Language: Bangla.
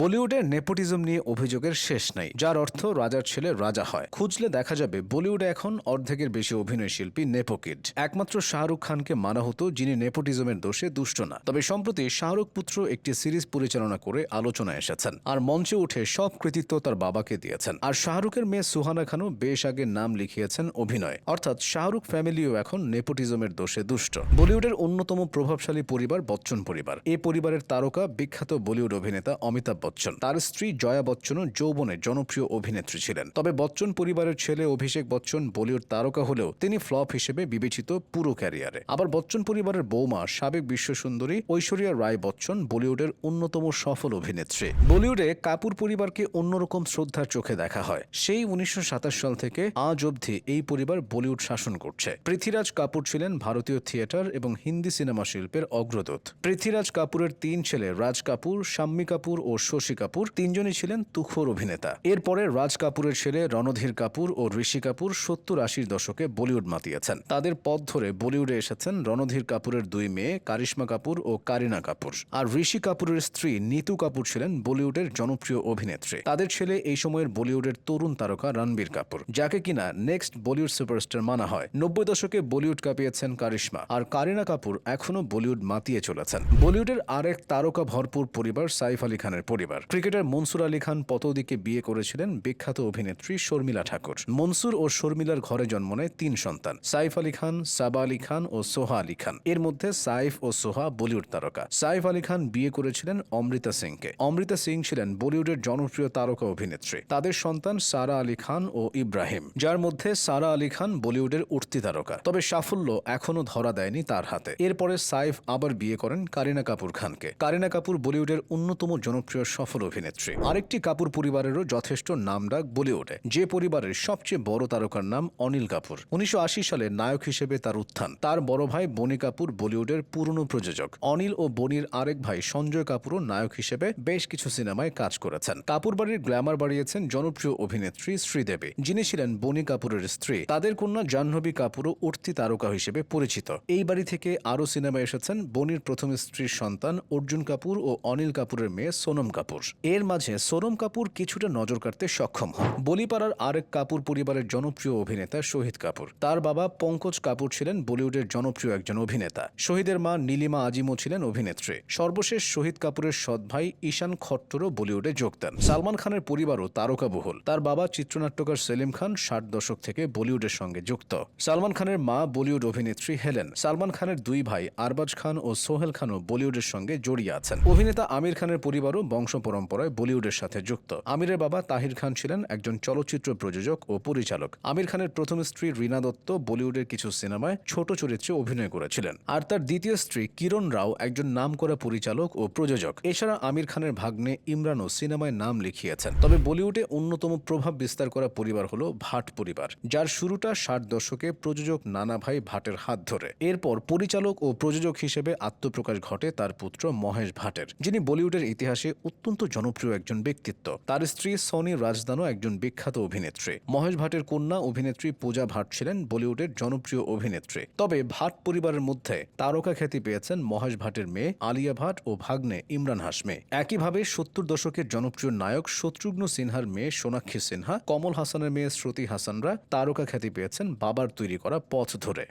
বলিউডের নেপোটিজম নিয়ে অভিযোগের শেষ নাই, যার অর্থ রাজার ছেলে রাজা হয়। খুঁজলে দেখা যাবে বলিউডে এখন অর্ধেকের বেশি অভিনয় শিল্পী নেপোকিড একমাত্র শাহরুখ খানকে মানা হতো, যিনি নেপোটিজমের দোষে দুষ্ট না। তবে সম্প্রতি শাহরুখ পুত্র একটি সিরিজ পরিচালনা করে আলোচনায় এসেছেন, আর মঞ্চে উঠে সব কৃতিত্ব তার বাবাকে দিয়েছেন। আর শাহরুখের মেয়ে সুহানা খানও বেশ আগে নাম লিখিয়েছেন অভিনয়। অর্থাৎ শাহরুখ ফ্যামিলিও এখন নেপোটিজমের দোষে দুষ্ট। বলিউডের অন্যতম প্রভাবশালী পরিবার বচ্চন পরিবার। এ পরিবারের তারকা বিখ্যাত বলিউড অভিনেতা অমিতাভ বচ্চন। তার স্ত্রী জয়া বচ্চনও যৌবনে জনপ্রিয় অভিনেত্রী ছিলেন। তবে বচ্চন পরিবারের ছেলে অভিষেক বচ্চন বলিউড তারকা হলেও তিনি ফ্লপ হিসেবে বিবেচিত পুরো ক্যারিয়ারে। আবার বচ্চন পরিবারের বৌমা সাবেক বিশ্বসুন্দরী ঐশ্বরিয়া রায় বচ্চন বলিউডের অন্যতম সফল অভিনেত্রী। বলিউডে কাপুর পরিবারকে অন্যরকম শ্রদ্ধার চোখে দেখা হয়। সেই উনিশশো সাতাশ সাল থেকে আজ অবধি এই পরিবার বলিউড শাসন করছে। পৃথ্বীরাজ কাপুর ছিলেন ভারতীয় থিয়েটার এবং হিন্দি সিনেমা শিল্পের অগ্রদূত। পৃথ্বীরাজ কাপুরের তিন ছেলে রাজ কাপুর, শাম্মী কাপুর ও শশী কাপুর, তিনজনই ছিলেন তুখোর অভিনেতা। এরপরে রাজ কাপুরের ছেলে রণধীর কাপুর ও ঋষি কাপুর সত্তর আশির দশকে বলিউড মাতিয়েছেন। তাদের পথ ধরে বলিউডে এসেছেন রণধীর কাপুরের দুই মেয়ে, কারিশ্মা কাপুর ও কারিনা কাপুর। আর ঋষি কাপুরের স্ত্রী নিতু কাপুর ছিলেন বলিউডের জনপ্রিয় অভিনেত্রী। তাদের ছেলে এই সময়ের বলিউডের তরুণ তারকা রণবীর কাপুর, যাকে কিনা নেক্সট বলিউড সুপারস্টার মানা হয়। নব্বই দশকে বলিউড কাঁপিয়েছেন কারিশ্মা, আর কারিনা কাপুর এখনও বলিউড মাতিয়ে চলেছেন। বলিউডের আরেক তারকা ভরপুর পরিবার সাইফ আলী খানের পরিবার। ক্রিকেটার মনসুর আলী খান পতৌদিকে বিয়ে করেছিলেন বিখ্যাত অভিনেত্রী শর্মিলা ঠাকুর। মনসুর ও শর্মিলার ঘরে জন্ম নেয় তিন সন্তান, সাইফ আলী খান, সাবা আলী খান ও সোহা আলী খান। এর মধ্যে সাইফ ও সোহা বলিউড তারকা। সাইফ আলী খান বিয়ে করেছিলেন অমৃতা সিংকে। অমৃতা সিং ছিলেন বলিউডের জনপ্রিয় তারকা অভিনেত্রী। তাদের সন্তান সারা আলী খান ও ইব্রাহিম, যার মধ্যে সারা আলী খান বলিউডের উঠতি তারকা। তবে সাফল্য এখনও ধরা দেয়নি তার হাতে। এরপরে সাইফ আবার বিয়ে করেন কারিনা কাপুর খানকে। কারিনা কাপুর বলিউডের অন্যতম জনপ্রিয় সফল অভিনেত্রী। আরেকটি কাপুর পরিবারেরও যথেষ্ট নাম নামডাক বলিউডে যে পরিবারের সবচেয়ে বড় তারকার নাম অনিল কাপুর। উনিশশো আশি সালে নায়ক হিসেবে তার উত্থান। তার বড় ভাই বনি কাপুর বলিউডের পুরনো প্রযোজক। অনিল ও বনির আরেক ভাই সঞ্জয় কাপুরও নায়ক হিসেবে বেশ কিছু সিনেমায় কাজ করেছেন। কাপুর বাড়ির গ্ল্যামার বাড়িয়েছেন জনপ্রিয় অভিনেত্রী শ্রীদেবী। যিনি ছিলেন বনি কাপুরের স্ত্রী। তাদের কন্যা জাহ্নবী কাপুরও উঠতি তারকা হিসেবে পরিচিত। এই বাড়ি থেকে আরও সিনেমায় এসেছেন বনির প্রথম স্ত্রীর সন্তান অর্জুন কাপুর ও অনিল কাপুরের মেয়ে সোনম কাপুর। এর মাঝে সোনম কাপুর কিছুটা নজর কাটতে সক্ষম হন। বলিপাড়ার আরেক কাপুর পরিবারের জনপ্রিয় অভিনেতা শহীদ কাপুর। তার বাবা পঙ্কজ কাপুর ছিলেন বলিউডের জনপ্রিয় একজন অভিনেতা। শহীদের মা নীলিমা আজিমও ছিলেন অভিনেত্রী। সর্বশেষ শহীদ কাপুরের সৎ ভাই ঈশান খট্টরও বলিউডে যোগ দেন সালমান খানের পরিবারও তারকাবহুল। তার বাবা চিত্রনাট্যকার সেলিম খান ষাট দশক থেকে বলিউডের সঙ্গে যুক্ত। সালমান খানের মা বলিউড অভিনেত্রী হেলেন। সালমান খানের দুই ভাই আরবাজ খান ও সোহেল খানও বলিউডের সঙ্গে জড়িয়ে আছেন। অভিনেতা আমির খানের পরিবারও বংশ পরম্পরায় বলিউডের সাথে যুক্ত। আমিরের বাবা তাহির খান ছিলেন একজন চলচ্চিত্র প্রযোজক ও পরিচালক। আমির খানের প্রথম স্ত্রী রীনা দত্ত বলিউডের কিছু সিনেমায় ছোট চরিত্রে অভিনয় করেছিলেন। আর তার দ্বিতীয় স্ত্রী কিরণ রাও একজন নামকরা পরিচালক ও প্রযোজক। এছাড়া আমির খানের ভাগ্নে ইমরানও সিনেমায় নাম লিখিয়েছেন। তবে বলিউডে অন্যতম প্রভাব বিস্তার করা পরিবার হলো ভাট পরিবার, যার শুরুটা ষাট দশকে প্রযোজক নানা ভাই ভাটের হাত ধরে। এরপর পরিচালক ও প্রযোজক হিসেবে আত্মপ্রকাশ ঘটে তার পুত্র মহেশ ভাটের, যিনি বলিউডের ইতিহাসে অত্যন্ত জনপ্রিয় একজন ব্যক্তিত্ব। তার স্ত্রী সনি রাজদানও একজন বিখ্যাত অভিনেত্রী। মহেশ ভাটের কন্যা অভিনেত্রী পূজা ভাট ছিলেন বলিউডের জনপ্রিয় অভিনেত্রী। তবে ভাট পরিবারের মধ্যে তারকা খ্যাতি পেয়েছেন মহেশ ভাটের মেয়ে আলিয়া ভাট ও ভাগ্নে ইমরান হাসমে একইভাবে সত্তর দশকের জনপ্রিয় নায়ক শত্রুঘ্ন সিনহার মেয়ে সোনাক্ষী সিনহা, কমল হাসানের মেয়ে শ্রুতি হাসানরা তারকা খ্যাতি পেয়েছেন বাবার তৈরি করা পথ ধরে।